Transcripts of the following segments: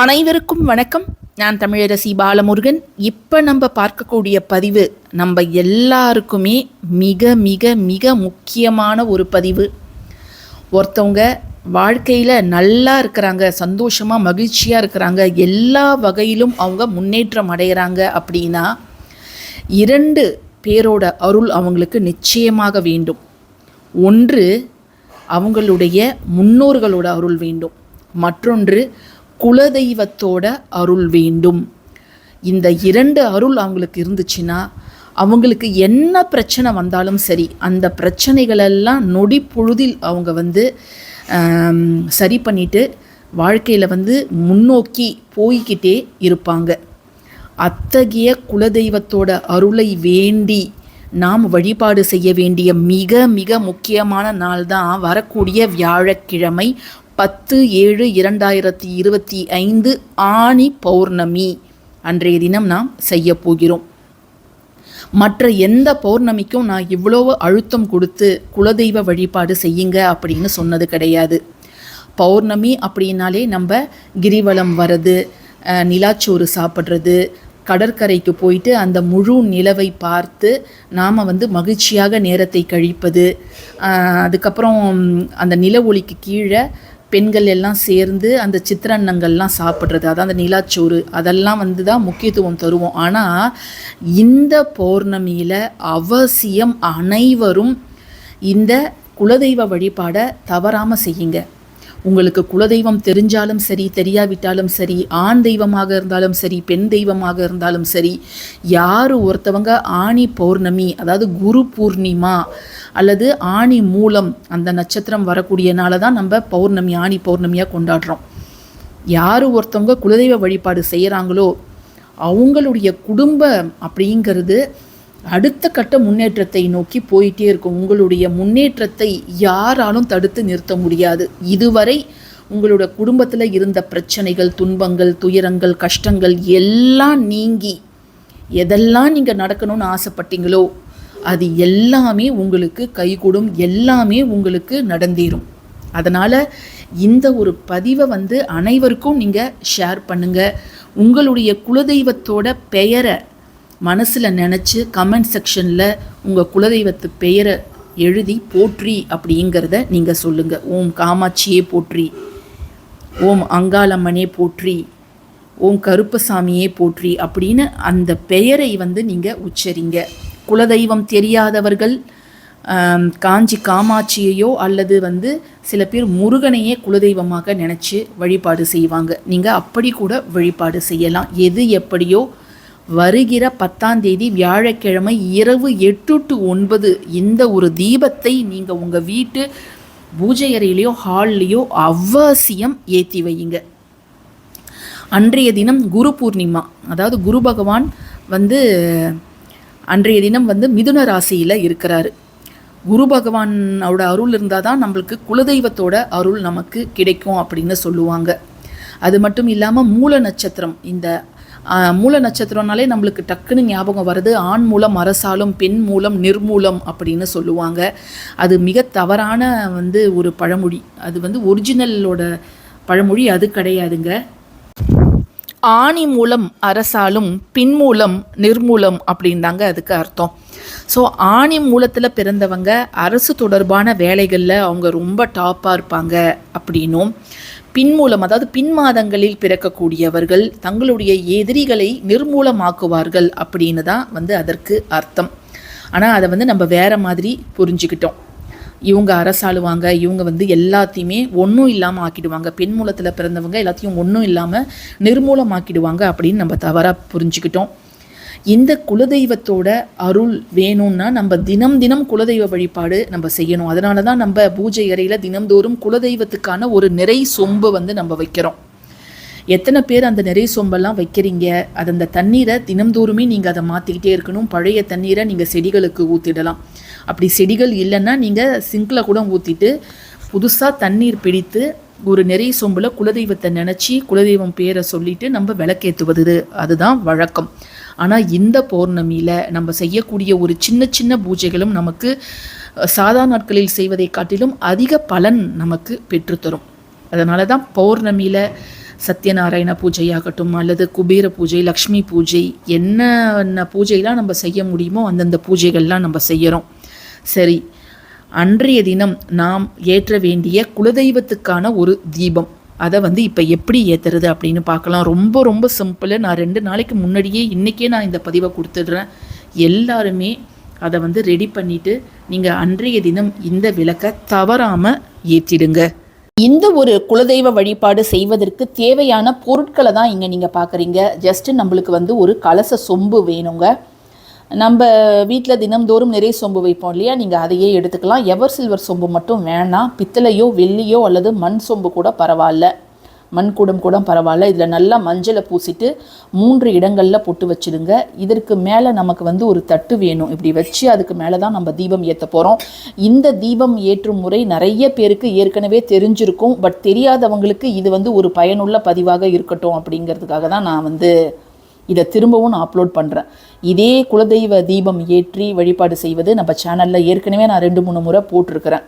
அனைவருக்கும் வணக்கம். நான் தமிழரசி பாலமுருகன். இப்போ நம்ம பார்க்கக்கூடிய பதிவு நம்ம எல்லாருக்குமே மிக மிக மிக முக்கியமான ஒரு பதிவு. ஒருத்தவங்க வாழ்க்கையில் நல்லா இருக்கிறாங்க சந்தோஷமாக மகிழ்ச்சியாக இருக்கிறாங்க எல்லா வகையிலும் அவங்க முன்னேற்றம் அடைகிறாங்க அப்படின்னா இரண்டு பேரோட அருள் அவங்களுக்கு நிச்சயமாக வேண்டும். ஒன்று அவங்களுடைய முன்னோர்களோட அருள் வேண்டும். மற்றொன்று குலதெய்வத்தோட அருள் வேண்டும். இந்த இரண்டு அருள் அவங்களுக்கு இருந்துச்சுன்னா அவங்களுக்கு என்ன பிரச்சனை வந்தாலும் சரி அந்த பிரச்சனைகளெல்லாம் நொடி பொழுதில் அவங்க வந்து சரி பண்ணிட்டு வாழ்க்கையில் வந்து முன்னோக்கி போய்கிட்டே இருப்பாங்க. அத்தகைய குலதெய்வத்தோட அருளை வேண்டி நாம் வழிபாடு செய்ய வேண்டிய மிக மிக முக்கியமான நாள் தான் வரக்கூடிய வியாழக்கிழமை பத்து ஏழு இரண்டாயிரத்தி இருபத்தி ஐந்து ஆணி பௌர்ணமி. அன்றைய தினம் நாம் செய்ய போகிறோம். மற்ற எந்த பௌர்ணமிக்கும் நான் இவ்வளோ அழுத்தம் கொடுத்து குலதெய்வ வழிபாடு செய்யுங்க அப்படின்னு சொன்னது கிடையாது. பௌர்ணமி அப்படின்னாலே நம்ம கிரிவலம் வர்றது நிலாச்சோறு சாப்பிட்றது கடற்கரைக்கு போயிட்டு அந்த முழு நிலவை பார்த்து நாம் வந்து மகிழ்ச்சியாக நேரத்தை கழிப்பது அதுக்கப்புறம் அந்த நில ஒளிக்கு கீழே பெண்கள் எல்லாம் சேர்ந்து அந்த சித்திரன்னங்கள்லாம் சாப்பிட்றது அதான் அந்த நிலாச்சோறு அதெல்லாம் வந்து தான் முக்கியத்துவம் தருவோம். ஆனால் இந்த பௌர்ணமியில் அவசியம் அனைவரும் இந்த குலதெய்வ வழிபாடை தவறாமல் செய்யுங்க. உங்களுக்கு குலதெய்வம் தெரிஞ்சாலும் சரி தெரியாவிட்டாலும் சரி ஆண் தெய்வமாக இருந்தாலும் சரி பெண் தெய்வமாக இருந்தாலும் சரி யார் ஒருத்தவங்க ஆணி பௌர்ணமி அதாவது குரு பூர்ணிமா அல்லது ஆணி மூலம் அந்த நட்சத்திரம் வரக்கூடியனால தான் நம்ம பௌர்ணமி ஆணி பௌர்ணமியாக கொண்டாடுறோம். யார் ஒருத்தவங்க குலதெய்வ வழிபாடு செய்கிறாங்களோ அவங்களுடைய குடும்பம் அப்படிங்கிறது அடுத்த கட்ட முன்னேற்றத்தை நோக்கி போயிட்டே இருக்கும். உங்களுடைய முன்னேற்றத்தை யாராலும் தடுத்து நிறுத்த முடியாது. இதுவரை உங்களோட குடும்பத்தில் இருந்த பிரச்சனைகள் துன்பங்கள் துயரங்கள் கஷ்டங்கள் எல்லாம் நீங்கி எதெல்லாம் நீங்கள் நடக்கணும்னு ஆசைப்பட்டீங்களோ அது எல்லாமே உங்களுக்கு கைகூடும் எல்லாமே உங்களுக்கு நடந்தேறும். அதனால் இந்த ஒரு பதிவை வந்து அனைவருக்கும் நீங்கள் ஷேர் பண்ணுங்கள் உங்களுடைய குலதெய்வத்தோட பெயரை மனசில் நினச்சி கமெண்ட் செக்ஷனில் உங்கள் குலதெய்வத்து பெயரை எழுதி போற்றி அப்படிங்கிறத நீங்கள் சொல்லுங்கள் ஓம் காமாட்சியே போற்றி. ஓம் அங்காளம்மனே போற்றி. ஓம் கருப்பசாமியே போற்றி அப்படின்னு அந்த பெயரை வந்து நீங்கள் உச்சரிங்க. குலதெய்வம் தெரியாதவர்கள் காஞ்சி காமாட்சியையோ அல்லது வந்து சில பேர் முருகனையே குலதெய்வமாக நினச்சி வழிபாடு செய்வாங்க. நீங்கள் அப்படி கூட வழிபாடு செய்யலாம். எது எப்படியோ வருகிற பத்தாம் தேதி வியாழக்கிழமை இரவு எட்டு டு ஒன்பது இந்த ஒரு தீபத்தை நீங்கள் உங்கள் வீட்டு பூஜை அறையிலையோ ஹால்லையோ அவசியம் ஏற்றி வையுங்க. அன்றைய தினம் குரு பூர்ணிமா அதாவது குரு பகவான் வந்து அன்றைய தினம் வந்து மிதுன ராசியில் இருக்கிறாரு. குரு பகவானோட அருள் இருந்தால் தான் நம்மளுக்கு குலதெய்வத்தோட அருள் நமக்கு கிடைக்கும் அப்படின்னு சொல்லுவாங்க. அது மட்டும் இல்லாமல் மூல நட்சத்திரம் இந்த மூல நட்சத்திரம்னாலே நம்மளுக்கு டக்குன்னு ஞாபகம் வருது. ஆண் மூலம் அரசாலும் பெண் மூலம் நிர்மூலம் அப்படின்னு சொல்லுவாங்க. அது மிக தவறான வந்து ஒரு பழமொழி. அது வந்து ஒரிஜினலோட பழமொழி அது கிடையாதுங்க. ஆணி மூலம் அரசாலும் பின் மூலம் நிர்மூலம் அப்படின்தாங்க அதுக்கு அர்த்தம். ஸோ ஆணி மூலத்தில் பிறந்தவங்க அரசு தொடர்பான வேலைகளில் அவங்க ரொம்ப டாப்பாக இருப்பாங்க அப்படின்னும். பின்மூலம் அதாவது பின் மாதங்களில் பிறக்கக்கூடியவர்கள் தங்களுடைய எதிரிகளை நிர்மூலமாக்குவார்கள் அப்படின்னு தான் வந்து அதற்கு அர்த்தம். ஆனால் அதை வந்து நம்ம வேற மாதிரி புரிஞ்சுக்கிட்டோம். இவங்க அரசாளுவாங்க இவங்க வந்து எல்லாத்தையுமே ஒன்றும் இல்லாமல் ஆக்கிடுவாங்க. பெண் மூலத்தில் பிறந்தவங்க எல்லாத்தையும் ஒன்றும் இல்லாமல் நிர்மூலமாக்கிடுவாங்க அப்படின்னு நம்ம தவறாக புரிஞ்சுக்கிட்டோம். இந்த குலதெய்வத்தோட அருள் வேணும்னா நம்ம தினம் தினம் குலதெய்வ வழிபாடு நம்ம செய்யணும். அதனால தான் நம்ம பூஜை அறையில் தினம்தோறும் குலதெய்வத்துக்கான ஒரு நிறை சொம்பு வந்து நம்ம வைக்கிறோம். எத்தனை பேர் அந்த நிறை சொம்பெல்லாம் வைக்கிறீங்க? அது அந்த தண்ணீரை தினம்தோறுமே நீங்கள் அதை மாற்றிக்கிட்டே இருக்கணும். பழைய தண்ணீரை நீங்கள் செடிகளுக்கு ஊற்றிடலாம் அப்படி செடிகள் இல்லைன்னா நீங்கள் சிங்கில் கூட ஊற்றிட்டு புதுசாக தண்ணீர் பிடித்து ஒரு நிறை சொம்பில் குலதெய்வத்தை நினச்சி குலதெய்வம் பேரை சொல்லிட்டு நம்ம விளக்கேற்றுவது அதுதான் வழக்கம். ஆனால் இந்த பௌர்ணமியில் நம்ம செய்யக்கூடிய ஒரு சின்ன சின்ன பூஜைகளும் நமக்கு சாதா நாட்களில் செய்வதை காட்டிலும் அதிக பலன் நமக்கு பெற்றுத்தரும் அதனால தான் பௌர்ணமியில் சத்யநாராயண பூஜையாகட்டும் அல்லது குபேர பூஜை லக்ஷ்மி பூஜை என்னென்ன பூஜைலாம் நம்ம செய்ய முடியுமோ அந்தந்த பூஜைகள்லாம் நம்ம செய்கிறோம் சரி அன்றைய தினம் நாம் ஏற்ற வேண்டிய குலதெய்வத்துக்கான ஒரு தீபம். அதை வந்து இப்போ எப்படி ஏற்றுறது அப்படின்னு பார்க்கலாம். ரொம்ப ரொம்ப சிம்பிள் நான் ரெண்டு நாளைக்கு முன்னாடியே இன்றைக்கே நான் இந்த பதிவை கொடுத்துடுறேன். எல்லாருமே அதை வந்து ரெடி பண்ணிவிட்டு நீங்கள் அன்றைய தினம் இந்த விளக்கை தவறாமல் ஏற்றிடுங்க. இந்த ஒரு குலதெய்வ வழிபாடு செய்வதற்கு தேவையான பொருட்களை தான் இங்கே நீங்கள் பார்க்குறீங்க. ஜஸ்ட்டு நம்மளுக்கு வந்து ஒரு கலச சொம்பு வேணுங்க. நம்ம வீட்டில் தினம்தோறும் நிறைய சொம்பு வைப்போம் இல்லையா? நீங்கள் அதையே எடுத்துக்கலாம். எவர் சில்வர் சொம்பு மட்டும் வேணாம் பித்தளையோ வெள்ளியோ அல்லது மண் சொம்பு கூட பரவாயில்ல. மண் கூடம் கூட பரவாயில்ல. இதில் நல்லா மஞ்சளை பூசிட்டு மூன்று இடங்களில் பொட்டு வச்சிடுங்க. இதற்கு மேலே நமக்கு வந்து ஒரு தட்டு வேணும். இப்படி வச்சு அதுக்கு மேலே தான் நம்ம தீபம் ஏற்ற போகிறோம் இந்த தீபம் ஏற்றும் முறை நிறைய பேருக்கு ஏற்கனவே தெரிஞ்சிருக்கும். பட் தெரியாதவங்களுக்கு இது வந்து ஒரு பயனுள்ள பதிவாக இருக்கட்டும் அப்படிங்கிறதுக்காக தான் நான் வந்து இதை திரும்பவும் நான் அப்லோட் பண்ணுறேன் இதே குலதெய்வ தீபம் ஏற்றி வழிபாடு செய்வது நம்ம சேனலில் ஏற்கனவே நான் ரெண்டு மூணு முறை போட்டிருக்கிறேன்.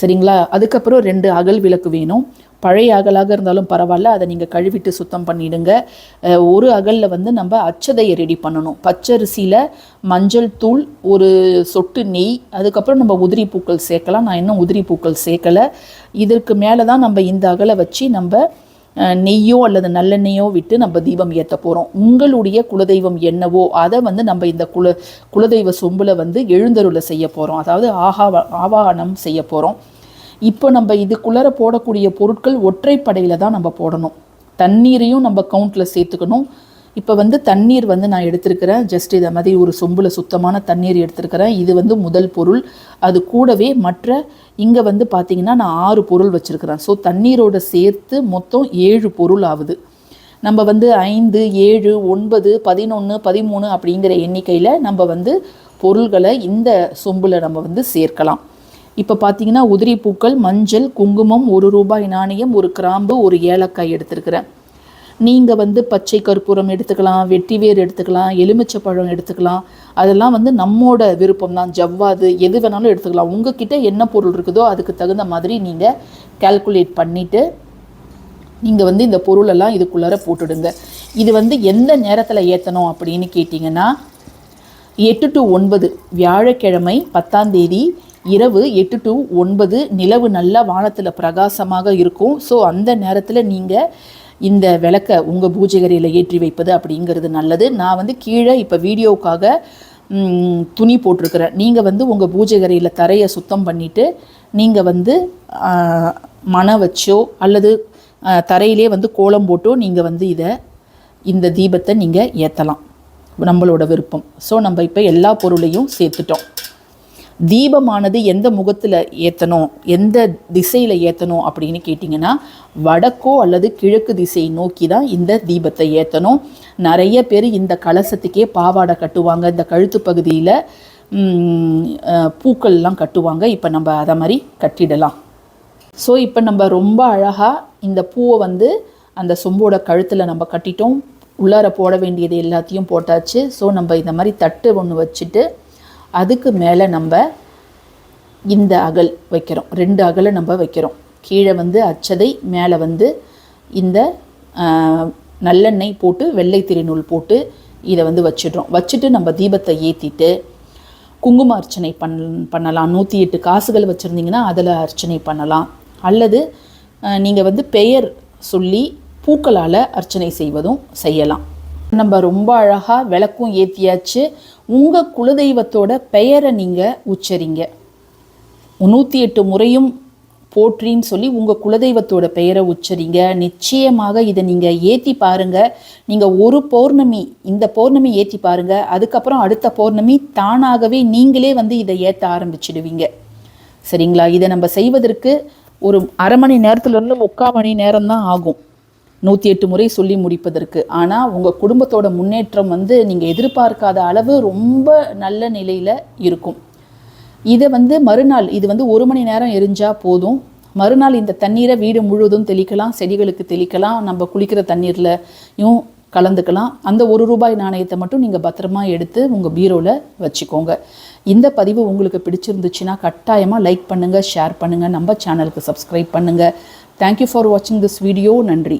சரிங்களா? அதுக்கப்புறம் ரெண்டு அகல் விளக்கு வேணும். பழைய அகலாக இருந்தாலும் பரவாயில்ல அதை நீங்கள் கழுவிட்டு சுத்தம் பண்ணிடுங்க. ஒரு அகலில் வந்து நம்ம அச்சதையை ரெடி பண்ணணும். பச்சரிசியில் மஞ்சள் தூள் ஒரு சொட்டு நெய் அதுக்கப்புறம் நம்ம உதிரி பூக்கள் சேர்க்கலாம். நான் இன்னும் உதிரி பூக்கள் சேர்க்கலை. இதற்கு மேலே தான் நம்ம இந்த அகலை வச்சு நம்ம நெய்யோ அல்லது நல்லெண்ணெயோ விட்டு நம்ம தீபம் ஏற்ற போகிறோம் உங்களுடைய குலதெய்வம் என்னவோ அதை வந்து நம்ம இந்த குல குலதெய்வ சொம்பில் வந்து எழுந்தருளை செய்ய போகிறோம் அதாவது ஆஹா ஆவாகனம் செய்ய போகிறோம் இப்போ நம்ம இதுக்குள்ளார போடக்கூடிய பொருட்கள் ஒற்றைப்படையில் தான் நம்ம போடணும். தண்ணீரையும் நம்ம கவுண்டில் சேர்த்துக்கணும். இப்போ வந்து தண்ணீர் வந்து நான் எடுத்திருக்கிறேன். ஜஸ்ட் இதை மாதிரி ஒரு சொம்பில் சுத்தமான தண்ணீர் எடுத்திருக்கிறேன். இது வந்து முதல் பொருள். அது கூடவே மற்ற இங்கே வந்து பார்த்தீங்கன்னா நான் ஆறு பொருள் வச்சுருக்கிறேன். ஸோ தண்ணீரோட சேர்த்து மொத்தம் ஏழு பொருள் ஆகுது. நம்ம வந்து ஐந்து ஏழு ஒன்பது பதினொன்று பதிமூணு அப்படிங்கிற எண்ணிக்கையில் நம்ம வந்து பொருள்களை இந்த சொம்பில் நம்ம வந்து சேர்க்கலாம். இப்போ பார்த்தீங்கன்னா உதிரி பூக்கள் மஞ்சள் குங்குமம் ஒரு ரூபாய் நாணயம் ஒரு கிராம்பு ஒரு ஏலக்காய் எடுத்திருக்கிறேன். நீங்கள் வந்து பச்சை கற்பூரம் எடுத்துக்கலாம் வெட்டிவேர் எடுத்துக்கலாம் எலுமிச்சை பழம் எடுத்துக்கலாம். அதெல்லாம் வந்து நம்மோட விருப்பம் தான் ஜவ்வாது எது வேணாலும் எடுத்துக்கலாம். உங்ககிட்ட என்ன பொருள் இருக்குதோ அதுக்கு தகுந்த மாதிரி நீங்கள் கால்குலேட் பண்ணிவிட்டு நீங்கள் வந்து இந்த பொருளெல்லாம் இதுக்குள்ளார போட்டுடுங்க. இது வந்து எந்த நேரத்தில் ஏற்றணும் அப்படின்னு கேட்டிங்கன்னா எட்டு டு ஒன்பது வியாழக்கிழமை பத்தாம் தேதி இரவு எட்டு டு ஒன்பது நிலவு நல்லா வானத்தில் பிரகாசமாக இருக்கும். ஸோ அந்த நேரத்தில் நீங்கள் இந்த விளக்கை உங்கள் பூஜைகரையில் ஏற்றி வைப்பது அப்படிங்கிறது நல்லது. நான் வந்து கீழே இப்போ வீடியோவுக்காக துணி போட்டிருக்கிறேன். நீங்கள் வந்து உங்கள் பூஜைகரையில் தரையை சுத்தம் பண்ணிவிட்டு நீங்கள் வந்து மன வச்சோ அல்லது தரையிலே வந்து கோலம் போட்டோ நீங்கள் வந்து இதை இந்த தீபத்தை நீங்கள் ஏற்றலாம் நம்மளோட விருப்பம். ஸோ நம்ம இப்போ எல்லா பொருளையும் சேர்த்துட்டோம். தீபமானது எந்த முகத்தில் ஏற்றணும் எந்த திசையில் ஏற்றணும் அப்படின்னு கேட்டிங்கன்னா வடக்கோ அல்லது கிழக்கு திசையை நோக்கி தான் இந்த தீபத்தை ஏற்றணும் நிறைய பேர் இந்த கலசத்துக்கே பாவாடை கட்டுவாங்க. இந்த கழுத்து பகுதியில் பூக்கள்லாம் கட்டுவாங்க. இப்போ நம்ம அதை மாதிரி கட்டிடலாம். ஸோ இப்போ நம்ம ரொம்ப அழகாக இந்த பூவை வந்து அந்த சொம்போட கழுத்தில் நம்ம கட்டிட்டோம். உள்ளார போட வேண்டியது எல்லாத்தையும் போட்டாச்சு. ஸோ நம்ம இந்த மாதிரி தட்டு ஒன்று வச்சுட்டு அதுக்கு மேலே நம்ம இந்த அகல் வைக்கிறோம். ரெண்டு அகலை நம்ம வைக்கிறோம். கீழே வந்து அச்சதை மேலே வந்து இந்த நல்லெண்ணெய் போட்டு வெள்ளை திருநூல் போட்டு இதை வந்து வச்சிடுறோம். வச்சுட்டு நம்ம தீபத்தை ஏற்றிட்டு குங்கும அர்ச்சனை பண் பண்ணலாம். நூற்றி எட்டு காசுகள் வச்சுருந்தீங்கன்னா அதில் அர்ச்சனை பண்ணலாம். அல்லது நீங்கள் வந்து பெயர் சொல்லி பூக்களால் அர்ச்சனை செய்வதும் செய்யலாம். நம்ம ரொம்ப அழகாக விளக்கும் ஏற்றியாச்சு உங்கள் குலதெய்வத்தோட பெயரை நீங்கள் உச்சரிங்க. நூற்றி எட்டு முறையும் போற்றின்னு சொல்லி உங்கள் குலதெய்வத்தோட பெயரை உச்சரிங்க. நிச்சயமாக இதை நீங்கள் ஏற்றி பாருங்கள் நீங்கள் ஒரு பௌர்ணமி இந்த பௌர்ணமி ஏற்றி பாருங்கள் அதுக்கப்புறம் அடுத்த பௌர்ணமி தானாகவே நீங்களே வந்து இதை ஏற்ற ஆரம்பிச்சிடுவீங்க. சரிங்களா? இதை நம்ம செய்வதற்கு ஒரு அரை மணி நேரத்துலேருந்து முக்கால் மணி நேரம் தான் ஆகும். நூற்றி எட்டு முறை சொல்லி முடிப்பதற்கு. ஆனால் உங்கள் குடும்பத்தோட முன்னேற்றம் வந்து நீங்கள் எதிர்பார்க்காத அளவு ரொம்ப நல்ல நிலையில் இருக்கும். இதை வந்து மறுநாள் இது வந்து ஒரு மணி நேரம் எரிஞ்சால் போதும். மறுநாள் இந்த தண்ணீரை வீடு முழுவதும் தெளிக்கலாம் செடிகளுக்கு தெளிக்கலாம் நம்ம குளிக்கிற தண்ணீர்லையும் கலந்துக்கலாம். அந்த ஒரு ரூபாய் நாணயத்தை மட்டும் நீங்கள் பத்திரமா எடுத்து உங்கள் பீரோவில் வச்சுக்கோங்க. இந்த பதிவு உங்களுக்கு பிடிச்சிருந்துச்சுன்னா கட்டாயமாக லைக் பண்ணுங்கள் ஷேர் பண்ணுங்கள் நம்ம சேனலுக்கு சப்ஸ்கிரைப் பண்ணுங்கள் தேங்க்யூ ஃபார் வாட்சிங் திஸ் வீடியோ நன்றி.